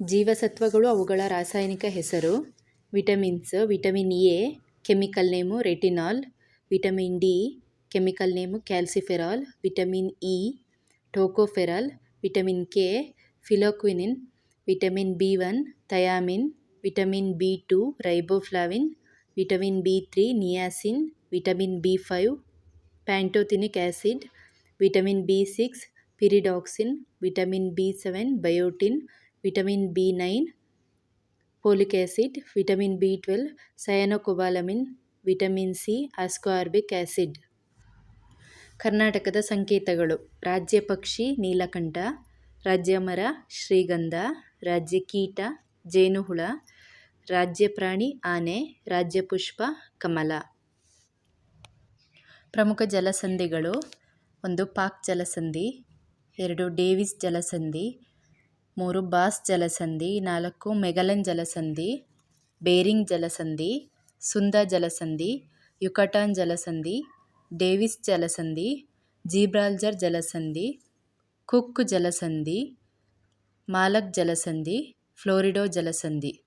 ಜೀವಸತ್ವಗಳು ಅವುಗಳ ರಾಸಾಯನಿಕ ಹೆಸರು vitamins vitamin A chemical name retinol vitamin D chemical name calciferol vitamin E tocopherol vitamin K phylloquinone vitamin B one thiamine vitamin B two riboflavin vitamin B three niacin vitamin B five pantothenic acid vitamin B six pyridoxine vitamin B seven biotin vitamin B nine folic acid vitamin B twelve cyanocobalamin vitamin C ascorbic acid ಕರ್ನಾಟಕದ ಸಂಕೇತಗಳು. ರಾಜ್ಯ ಪಕ್ಷಿ ನೀಲಕಂಠ, ರಾಜ್ಯ ಮರ ಶ್ರೀಗಂಧ, ರಾಜ್ಯ ಕೀಟ ಜೇನುಹುಳ, ರಾಜ್ಯ ಪ್ರಾಣಿ ಆನೆ, ರಾಜ್ಯ ಪುಷ್ಪ ಕಮಲ. ಪ್ರಮುಖ ಜಲಸಂಧಿಗಳು. ಒಂದು ಪಾಕ್ ಜಲಸಂಧಿ, ಎರಡು ಡೇವಿಸ್ ಜಲಸಂಧಿ ಮೂರು ಬಾಸ್ ಜಲಸಂಧಿ, ನಾಲ್ಕು ಮೆಗಲನ್ ಜಲಸಂಧಿ, ಬೇರಿಂಗ್ ಜಲಸಂಧಿ, ಸುಂದ ಜಲಸಂಧಿ, ಯುಕಟಾನ್ ಜಲಸಂಧಿ, ಡೇವಿಸ್ ಜಲಸಂಧಿ, ಜೀಬ್ರಾಲ್ಜರ್ ಜಲಸಂಧಿ, ಕುಕ್ ಜಲಸಂಧಿ, ಮಾಲಕ್ ಜಲಸಂಧಿ, ಫ್ಲೋರಿಡೋ ಜಲಸಂಧಿ.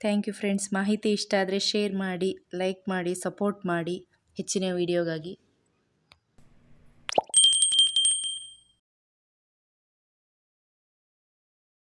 Thank you friends. ಮಾಹಿತಿ ಇಷ್ಟ ಆದರೆ ಶೇರ್ ಮಾಡಿ, ಲೈಕ್ ಮಾಡಿ, ಸಪೋರ್ಟ್ ಮಾಡಿ ಹೆಚ್ಚಿನ ವೀಡಿಯೋಗಾಗಿ.